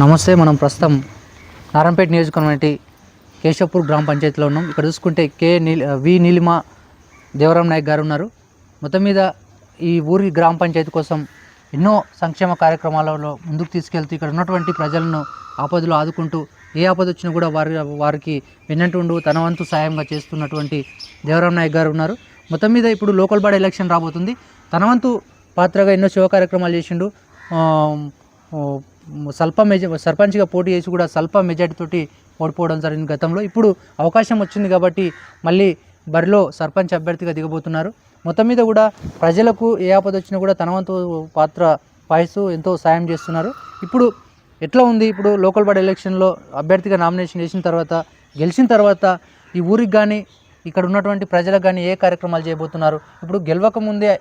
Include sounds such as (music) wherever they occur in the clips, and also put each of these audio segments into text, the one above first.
నమస్తే మనం ప్రస్తుతం నారాయణపేట నియోజకవర్గం కేశవపూర్ గ్రామ పంచాయతీలో ఉన్నాం. ఇక్కడ చూసుకుంటే కే నీల్ వి నీలిమ దేవరాం నాయక్ గారు ఉన్నారు. మొత్తం మీద ఈ ఊరి గ్రామ పంచాయతీ కోసం ఎన్నో సంక్షేమ కార్యక్రమాలలో ముందుకు తీసుకెళ్తూ ఇక్కడ ఉన్నటువంటి ప్రజలను ఆపదలు ఆదుకుంటూ ఏ ఆపద వచ్చినా కూడా వారి వారికి వెన్నంటుండు తన వంతు సాయంగా చేస్తున్నటువంటి దేవరాం నాయక్ గారు ఉన్నారు. మొత్తం మీద ఇప్పుడు లోకల్ బాడీ ఎలక్షన్ రాబోతుంది. తన వంతు పాత్రగా ఎన్నో శివ కార్యక్రమాలు చేసిండు. స్వల్ప మెజ సర్పంచ్గా పోటీ చేసి కూడా స్వల్ప మెజార్టీతోటి ఓడిపోవడం జరిగింది గతంలో. ఇప్పుడు అవకాశం వచ్చింది కాబట్టి మళ్ళీ బరిలో సర్పంచ్ అభ్యర్థిగా దిగబోతున్నారు. మొత్తం మీద కూడా ప్రజలకు ఏ ఆపద వచ్చినా కూడా తన వంతు పాత్ర పాయిస్తూ ఎంతో సాయం చేస్తున్నారు. ఇప్పుడు ఎట్లా ఉంది? ఇప్పుడు లోకల్ బాడీ ఎలక్షన్లో అభ్యర్థిగా నామినేషన్ చేసిన తర్వాత గెలిచిన తర్వాత ఈ ఊరికి కానీ ఇక్కడ ఉన్నటువంటి ప్రజలకు కానీ ఏ కార్యక్రమాలు చేయబోతున్నారు? ఇప్పుడు గెలవక ముందే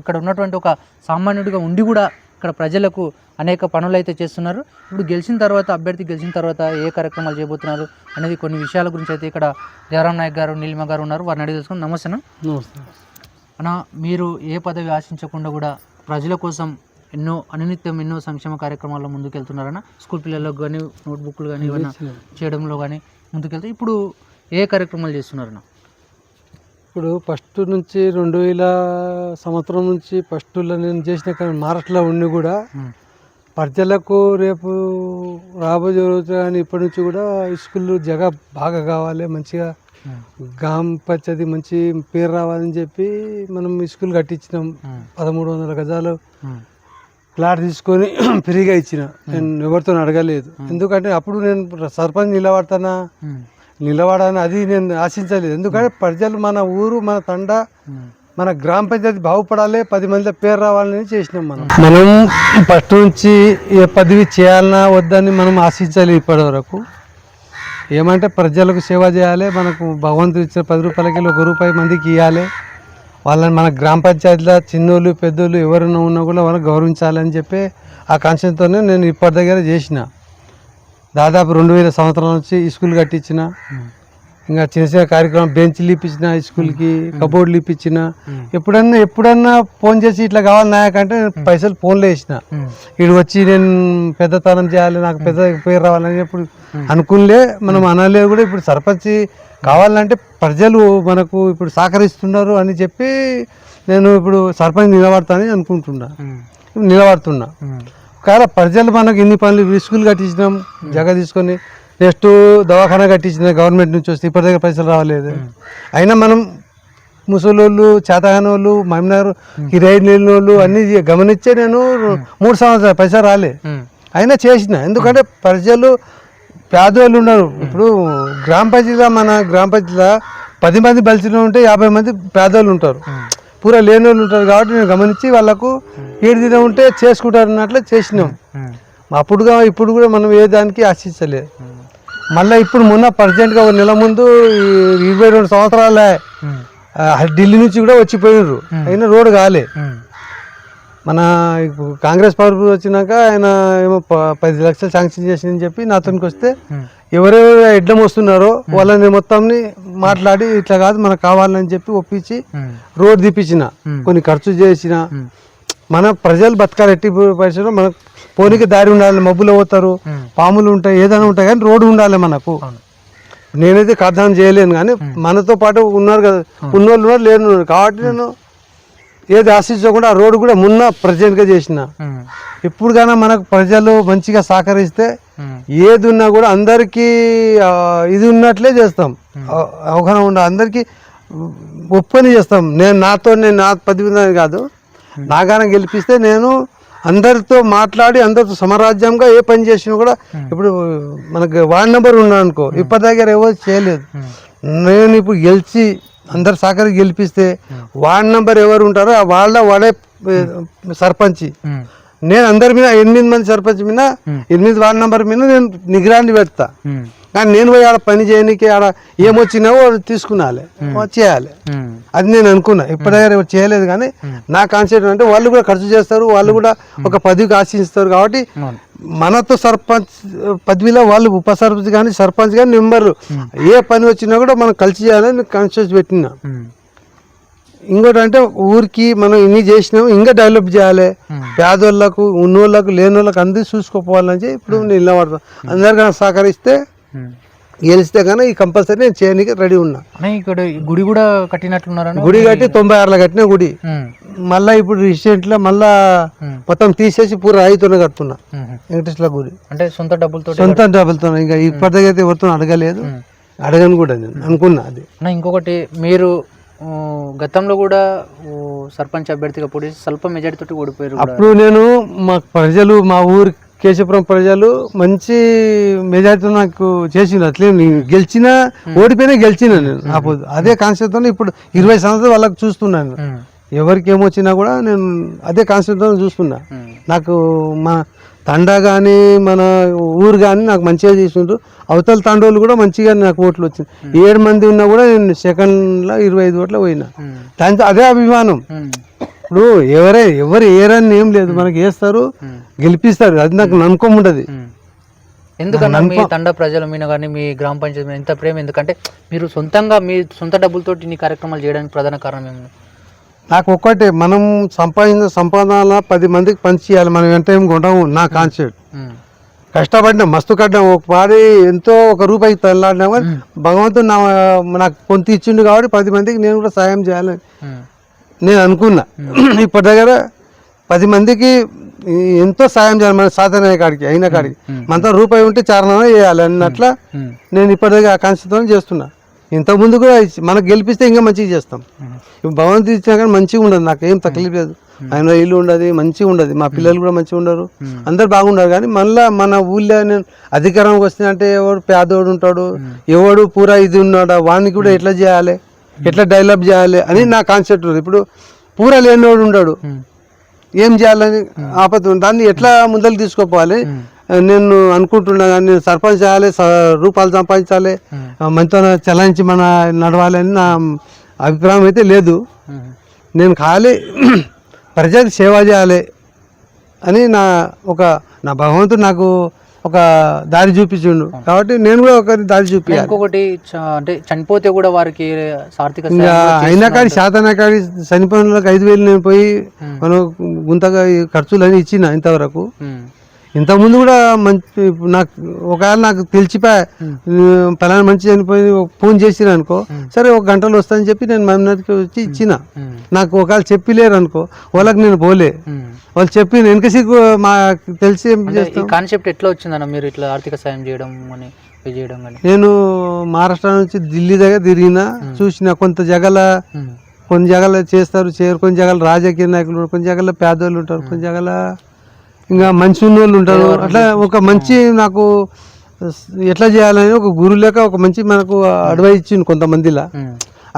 ఇక్కడ ఉన్నటువంటి ఒక సామాన్యుడిగా ఉండి కూడా ఇక్కడ ప్రజలకు అనేక పనులు అయితే చేస్తున్నారు. ఇప్పుడు గెలిచిన తర్వాత అభ్యర్థి గెలిచిన తర్వాత ఏ కార్యక్రమాలు చేయబోతున్నారు అనేది కొన్ని విషయాల గురించి అయితే ఇక్కడ దేవరాం నాయక్ గారు నీలిమ గారు ఉన్నారు. వారిని అడిగి తెలుసుకుని నమస్తేనా అన్న. మీరు ఏ పదవి ఆశించకుండా కూడా ప్రజల కోసం ఎన్నో అనునిత్యం ఎన్నో సంక్షేమ కార్యక్రమాల్లో ముందుకెళ్తున్నారన్న స్కూల్ పిల్లలకు కానీ నోట్బుక్లు కానీ ఏమైనా చేయడంలో కానీ ముందుకెళ్తే ఇప్పుడు ఏ కార్యక్రమాలు చేస్తున్నారన్న ఇప్పుడు ఫస్ట్ నుంచి రెండు వేల సంవత్సరం నుంచి ఫస్ట్లో నేను చేసిన కానీ మహారాష్ట్రలో ఉండి కూడా ప్రజలకు రేపు రాబోయే రోజు కానీ ఇప్పటి నుంచి కూడా స్కూల్ జగ బాగా కావాలి మంచిగా గ్రామ పంచాయతీ మంచి పేరు రావాలని చెప్పి మనం స్కూల్ కట్టించినాం. పదమూడు వందల గజాలు ప్లాట్ తీసుకొని (clears throat) ఫ్రీగా ఇచ్చిన. నేను ఎవరితో అడగలేదు. ఎందుకంటే అప్పుడు నేను సర్పంచ్ నిలబడతానా? నిలబడాలని అది నేను ఆశించలేదు. ఎందుకంటే ప్రజలు మన ఊరు మన తండ మన గ్రామ పంచాయతీ బాగుపడాలి పది మంది పేరు రావాలని చేసినాం మనం. మనం ఫస్ట్ నుంచి ఏ పదవి చేయాలన్నా వద్దని మనం ఆశించాలి ఇప్పటి వరకు ఏమంటే ప్రజలకు సేవ చేయాలి మనకు భగవంతుడు ఇచ్చిన పది రూపాయలకి ఒక రూపాయి మందికి ఇవ్వాలి వాళ్ళని మన గ్రామ పంచాయతీలో చిన్నోళ్ళు పెద్దోళ్ళు ఎవరైనా ఉన్నా కూడా వాళ్ళని గౌరవించాలని చెప్పి ఆ కాన్షియన్తోనే నేను ఇప్పటి దగ్గర చేసిన. దాదాపు రెండు వేల సంవత్సరాల నుంచి ఈ స్కూల్ కట్టించిన. ఇంకా చిన్న చిన్న కార్యక్రమం బెంచ్లు ఇప్పించిన స్కూల్కి కబోర్డులు ఇప్పించిన ఎప్పుడన్నా ఎప్పుడన్నా ఫోన్ చేసి ఇట్లా కావాలి నాయకంటే నేను పైసలు ఫోన్లో వేసిన ఇటు వచ్చి నేను పెద్దతనం చేయాలి నాకు పెద్ద పేరు రావాలని ఎప్పుడు అనుకునిలే మనం అనలేదు కూడా. ఇప్పుడు సర్పంచ్ కావాలంటే ప్రజలు మనకు ఇప్పుడు సహకరిస్తున్నారు అని చెప్పి నేను ఇప్పుడు సర్పంచ్ నిలబడతానని అనుకుంటున్నా. నిలబడుతున్నా. కానీ ప్రజలు మనకు ఇన్ని పనులు స్కూల్ కట్టించినాం జగ తీసుకొని నెక్స్ట్ దవాఖానా కట్టించిన గవర్నమెంట్ నుంచి వస్తే ఇప్పటి దగ్గర పైసలు రావలేదు. అయినా మనం ముసలోళ్ళు చేతగాని వాళ్ళు మహిమనగర్ కిరాయి నీళ్ళ వాళ్ళు అన్ని గమనించే నేను మూడు సంవత్సరాలు పైసలు రాలే. అయినా చేసిన. ఎందుకంటే ప్రజలు పేదవాళ్ళు ఉన్నారు. ఇప్పుడు గ్రామ పంచాయతీలో మన గ్రామ పంచాయతీలో పది మంది బలిసిన ఉంటే యాభై మంది పేదవాళ్ళు ఉంటారు. పూరా లేని వాళ్ళు ఉంటారు కాబట్టి నేను గమనించి వాళ్ళకు ఏడు దినం ఉంటే చేసుకుంటారు అన్నట్లు చేసినాం. అప్పుడుగా ఇప్పుడు కూడా మనం ఏ దానికి ఆశించలేదు మళ్ళీ ఇప్పుడు మొన్న ప్రజెంట్గా ఒక నెల ముందు ఇరవై రెండు సంవత్సరాలే ఢిల్లీ నుంచి కూడా వచ్చిపోయినారు. అయినా రోడ్డు కాలే. మన కాంగ్రెస్ ప్రభుత్వం వచ్చినాక ఆయన ఏమో పది లక్షలు శాంక్షన్ చేసిందని చెప్పి నాతోనికి వస్తే ఎవరెవరు ఎడ్డం వస్తున్నారో వాళ్ళని మొత్తంని మాట్లాడి ఇట్లా కాదు మనకు కావాలని చెప్పి ఒప్పించి రోడ్ తీపించిన కొన్ని ఖర్చు చేసిన. మన ప్రజలు బతకాలి ఎట్టి పరిస్థితుల్లో మనకు పోనీకి దారి ఉండాలి మబ్బులు పోతారు పాములు ఉంటాయి ఏదైనా ఉంటాయి కానీ రోడ్డు ఉండాలి మనకు. నేనైతే కథనం చేయలేను కానీ మనతో పాటు ఉన్నారు కదా ఉన్నోళ్ళు ఉన్నారు లేని కాబట్టి నేను ఏది ఆశించకుండా ఆ రోడ్డు కూడా మొన్న ప్రజెంట్గా చేసిన. ఇప్పుడు కానీ మనకు ప్రజలు మంచిగా సహకరిస్తే ఏది ఉన్నా కూడా అందరికీ ఇది ఉన్నట్లే చేస్తాం. అవ- అవగాహన ఉండ అందరికీ ఒప్పని చేస్తాం. నేను నాతో నేను నా పది కాదు. నాగాన గెలిపిస్తే నేను అందరితో మాట్లాడి అందరితో సమరాజ్యంగా ఏ పని చేసినా కూడా ఇప్పుడు మనకి వార్డ్ నెంబర్ ఉన్నాను అనుకో ఇప్పటి దగ్గర ఎవరు చేయలేదు. నేను ఇప్పుడు గెలిచి అందరు సహకరి గెలిపిస్తే వార్డ్ నెంబర్ ఎవరు ఉంటారో ఆ వాళ్ళ వాడే సర్పంచి. నేను అందరి మీద ఎనిమిది మంది సర్పంచ్ మీద ఎనిమిది వార్డ్ నెంబర్ మీద నేను నిగరాన్ని పెడతా. కానీ నేను పోయి ఆడ పని చేయడానికి ఆడ ఏమొచ్చినావో తీసుకున్నాలి. చేయాలి. అది నేను అనుకున్నా. ఇప్పటిదాకా చేయలేదు కానీ నా కాన్సెప్ట్ అంటే వాళ్ళు కూడా ఖర్చు చేస్తారు వాళ్ళు కూడా ఒక పదవికి ఆశిస్తారు కాబట్టి మనతో సర్పంచ్ పదవిలో వాళ్ళు ఉప సర్పంచ్ కానీ సర్పంచ్ కానీ మెంబర్ ఏ పని వచ్చినా కూడా మనం కలిసి చేయాలని కాన్షియస్ పెట్టినా. ఇంకోటి అంటే ఊరికి మనం ఇన్ని చేసినాం ఇంకా డెవలప్ చేయాలి. పేదోళ్ళకు ఉన్నోళ్ళకు లేని వాళ్ళకు అందరూ చూసుకోపోవాలని చెప్పి ఇప్పుడు నేను నిలబడతాను అందరికన్నా సహకరిస్తే. గెలిస్తే కానీ ఈ కంపల్సరీ నేను చేయడానికి రెడీ ఉన్నా. ఇక్కడ గుడి కూడా కట్టినట్లున్నారన్న? గుడి కట్టి తొంభై ఆరులో కట్టిన గుడి. మళ్ళా ఇప్పుడు రీసెంట్లో మళ్ళా ఉమ్. మొత్తం తీసేసి పూర రాయితోనే కడుతున్నా. వెంకటేశ్వర గుడి. అంటే సొంత డబ్బులతో సొంత డబ్బులతో ఇంకా ఇప్పటిదాకా అయితే ఎవరితో అడగలేదు. అడగను కూడా నేను. అనుకున్నా అది. ఇంకొకటి మీరు గతంలో కూడా సర్పంచ్ అభ్యర్థిగా పోటీ స్వల్ప మెజార్టీ తోటి ఓడిపోయారు అప్పుడు నేను మా ప్రజలు మా ఊరు కేశపురం ప్రజలు మంచి మెజార్టీతో నాకు చేసిండు అట్లే నేను గెలిచినా ఓడిపోయినా గెలిచినా నేను. ఆపోదు అదే కాన్సెప్ట్తో ఇప్పుడు ఇరవై సంవత్సరాలు వాళ్ళకి చూస్తున్నాను. ఎవరికి ఏమొచ్చినా కూడా నేను అదే కాన్సెప్ట్తో చూస్తున్నా. నాకు మా తండా కానీ మన ఊరు కానీ నాకు మంచిగా చేసిండ్రు. అవతల తండోళ్ళు కూడా మంచిగా నాకు ఓట్లు వచ్చింది. ఏడు మంది ఉన్నా కూడా నేను సెకండ్లో ఇరవై ఐదు ఓట్ల పోయినా. దాంతో అదే అభిమానం. ఇప్పుడు ఎవరే ఎవరు ఏరని ఏం లేదు. మనకి వేస్తారు. గెలిపిస్తారు. అది నాకు నమ్మకం ఉంటుంది ఉమ్. ఎందుకన్నా మీ తండ ప్రజల మీద కానీ మీ గ్రామ పంచాయతీ మీద ఇంత ప్రేమ? ఎందుకంటే మీరు సొంతంగా మీ సొంత డబ్బులతో ఇన్ని కార్యక్రమాలు చేయడానికి ప్రధాన కారణం ఏమి నాకు ఒక్కటే మనం సంపాదించిన సంపాదన పది మందికి పంచి చేయాలి. మనం వెంట ఏం కొంటాము నా కాన్సెప్ట్. కష్టపడినా మస్తు కట్టినాం ఒక పాడి ఎంతో ఒక రూపాయికి తల్లాడినా కానీ భగవంతుడు నా నాకు కొంత ఇచ్చిండు కాబట్టి పది మందికి నేను కూడా సాయం చేయాలని ఉమ్. నేను అనుకున్నా. ఇప్పటి దగ్గర పది మందికి ఎంతో సాయం చేయాలి మన సాధన కాడికి అయిన కాడికి. మనతో రూపాయి ఉంటే చారణమే చేయాలి అన్నట్ల. నేను ఇప్పటి దగ్గర ఆ కాన్సెప్ట్తో చేస్తున్నా. ఇంతకు ముందు కూడా మనకు గెలిపిస్తే ఇంకా మంచిగా చేస్తాం. భగవంతుడు ఇచ్చినా కానీ మంచిగా ఉండదు నాకు ఏం తక్లీఫ్ లేదు. ఆయన ఇల్లు ఉండదు మంచిగా ఉండదు. మా పిల్లలు కూడా మంచిగా ఉండరు. అందరు బాగుండరు కానీ మళ్ళా మన ఊళ్ళో నేను అధికారంకి వస్తుందంటే ఎవడు పేదోడు ఉంటాడు ఎవడు పూరా ఇది ఉన్నాడు వాడిని కూడా ఎట్లా చేయాలి? ఎట్లా డెవలప్ చేయాలి అని నా కాన్సెప్ట్ ఉంది ఇప్పుడు పూరా లేనివాడు ఉన్నాడు ఉమ్. ఏం చేయాలని ఆపద. దాన్ని ఎట్లా ముందరికి తీసుకోపోవాలి నేను అనుకుంటున్నా నేను సర్పంచ్ చేయాలి రూపాయలు సంపాదించాలి మనతో చలాయించి మన నడవాలి అని నా అభిప్రాయం అయితే లేదు. నేను ఖాళీ (clears throat) ప్రజలకు సేవ చేయాలి అని నా ఒక నా భగవంతుడు నాకు ఒక దారి చూపించిండు కాబట్టి నేను కూడా ఒక దారి చూపించాలి ఇంకొకటి అంటే చనిపోతే కూడా వారికి కూడా అయినా కానీ శాతన కాడి చనిపోయిన ఐదు వేలు నేను పోయి. మనం గుంతగా ఖర్చులు అని ఇచ్చిన ఇంతవరకు. ఇంతకుముందు కూడా మంచి నాకు ఒకవేళ నాకు తెలిసిపోయా పలానా మంచి చనిపోయి ఫోన్ చేసిన అనుకో సరే ఒక గంటలో వస్తానని చెప్పి నేను మమ్మల్ని వచ్చి ఇచ్చిన. నాకు ఒకవేళ చెప్పలేరు అనుకో వాళ్ళకి నేను పోలే. వాళ్ళు చెప్పి వెనక సిగ్గు మా తెలిసి కాన్సెప్ట్ ఎట్లా వచ్చిందన్న మీరు ఇట్లా ఆర్థిక సాయం చేయడం అని చేయడం నేను మహారాష్ట్ర నుంచి ఢిల్లీ దగ్గర తిరిగిన చూసిన కొంత జగల. కొన్ని జగల చేస్తారు చేయరు కొన్ని జగల రాజకీయ నాయకులు కొన్ని జగల పేదోళ్ళు ఉంటారు కొన్ని జగల ఇంకా మంచి ఉన్నోళ్ళు ఉంటారు. అట్లా ఒక మంచి నాకు ఎట్లా చేయాలని ఒక గురు లేక ఒక మంచి మనకు అడ్వైస్ ఇచ్చింది కొంతమందిలా.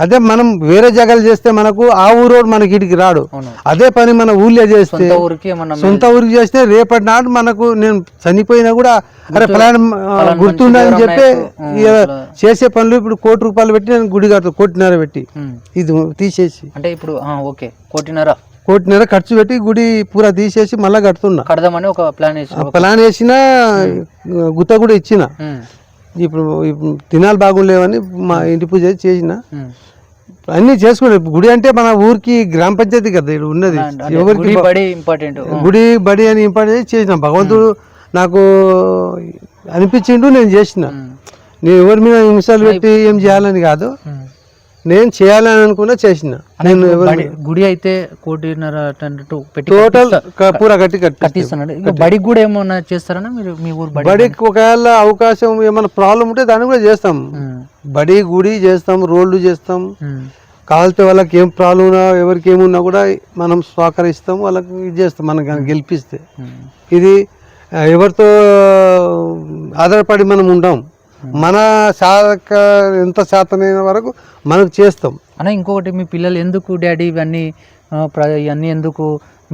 అదే మనం వేరే జగలు చేస్తే మనకు ఆ ఊరోడు మనకి ఇటుకి రాడు. అదే పని మన ఊళ్ళో చేస్తే సొంత ఊరికి చేస్తే రేపటి నాడు మనకు నేను చనిపోయినా కూడా అరే ఫలానా గుర్తుండని చెప్పి గౌరవం చేసే పనులు ఇప్పుడు కోటి రూపాయలు పెట్టి నేను గుడి కడతా కోటిన్నర పెట్టి. ఇది తీసేసి. అంటే ఇప్పుడు ఓకే. కోటిన్నర. కోటిన్నర ఖర్చు పెట్టి గుడి పూరా తీసేసి మళ్ళా కడుతున్నా. కడదామని ఒక ప్లాన్ వేసి ప్లాన్ వేసిన గుత్త కూడా ఇచ్చిన. ఉమ్. ఇప్పుడు తినాలు బాగుండేవని మా ఇంటి పూజ చేసిన. ఉమ్. అన్ని చేసుకునే గుడి అంటే మన ఊరికి గ్రామ పంచాయతీ కదా ఇక్కడ ఉన్నది. అంటే ఎవరికి గుడి బడి ఇంపార్టెంట్ గుడి బడి అని ఇంపార్టెంట్ చేసిన. భగవంతుడు నాకు అనిపించిండు నేను చేసిన. నేను ఎవరి మీద హింసలు పెట్టి ఏం చేయాలని కాదు. నేను చేయాలని అనుకున్నా చేసిన. నేను గుడి అయితే కోటిన్నర అన్నట్టు పెట్టి టోటల్ పూర కట్టి కట్టి. కట్టిస్తున్నాడు బడికి కూడా ఏమన్నా చేస్తారన్నా మీరు మీ ఊరు బడి బడికి ఒకవేళ అవకాశం ఏమైనా ప్రాబ్లం ఉంటే దాన్ని కూడా చేస్తాం. బడి గుడి చేస్తాం రోడ్లు చేస్తాం. ఉమ్. కావాలితే వాళ్ళకి ఏం ప్రాబ్లం ఉన్నా ఎవరికి ఏమున్నా కూడా మనం సహకరిస్తాం వాళ్ళకి ఇది చేస్తాం. కనుక గెలిపిస్తే. ఇది ఎవరితో ఆధారపడి మనం ఉంటాం. మన శాఖ ఎంత శాతమైన వరకు మనకు చేస్తాం. అన్న ఇంకొకటి మీ పిల్లలు ఎందుకు డాడీ ఇవన్నీ ఇవన్నీ ఎందుకు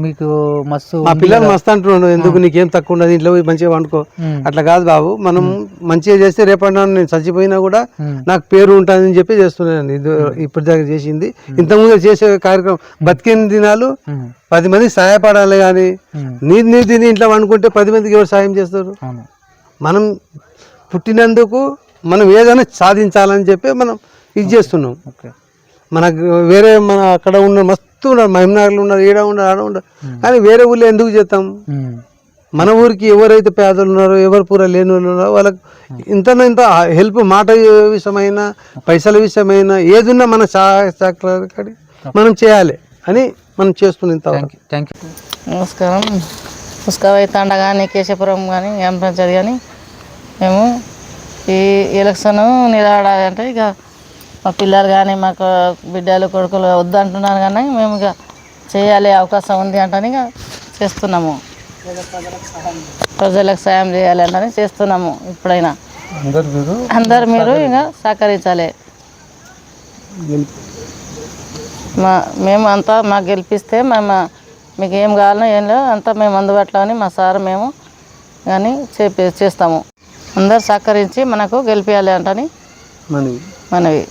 మీకు మస్తు మా పిల్లలు మస్తు అంటున్నాడు ఎందుకు నీకేం తక్కువ ఉండదు ఇంట్లో పోయి మంచిగా వండుకో. అట్లా కాదు బాబు మనం మంచిగా చేస్తే రేపటి నాడు నేను చచ్చిపోయినా కూడా. నాకు పేరు ఉంటుందని చెప్పి చేస్తున్నాను ఇది ఇప్పటి దాకా చేసింది. ఇంతకుముందు చేసే కార్యక్రమం బతికిన దినాలు. పది మందికి సహాయపడాలి కానీ. నీది నీ తిని ఇంట్లో వండుకుంటే పది మందికి ఎవరు సాయం చేస్తారు? మనం పుట్టినందుకు మనం ఏదైనా సాధించాలని చెప్పి మనం ఇది చేస్తున్నాం. ఓకే. మనకు వేరే మన అక్కడ ఉన్న మస్తు ఉన్నారు మహిమనగర్లో ఉన్నారు ఈడ ఉన్నారు ఆడ ఉన్నారు కానీ వేరే ఊళ్ళో ఎందుకు చేస్తాం. మన ఊరికి ఎవరైతే పేదలు ఉన్నారో ఎవరు పూర లేని వాళ్ళు ఉన్నారో వాళ్ళకి ఇంత ఇంత హెల్ప్ మాట విషయమైన పైసల విషయమైన ఏదున్నా మన సహాయ సహకారి మనం చేయాలి అని మనం చేస్తున్నాం ఇంతవరకు థ్యాంక్ యూ థ్యాంక్ యూ నమస్కారం. పుష్కవై తండ కానీ కేశపురం కానీ పంచాయతీ కానీ మేము ఈ ఎలక్షన్ నిలబడాలంటే ఇక మా పిల్లలు కానీ మాకు బిడ్డలు కొడుకులు వద్దంటున్నారు కానీ మేము ఇక చేయాలి అవకాశం ఉంది అంటే ఇక చేస్తున్నాము. ప్రజలకు సాయం చేయాలి అంటే చేస్తున్నాము ఇప్పుడైనా. అందరు మీరు ఇక సహకరించాలి. మా మేము అంతా మాకు గెలిపిస్తే మేము మీకు ఏం కావాలనో ఏం లేవు అంతా మేము అందుబాటులో అని మా సార్ మేము కానీ చేపి చేస్తాము. అందరు సహకరించి మనకు గెలిపించాలి అంటని మనవి. మనవి.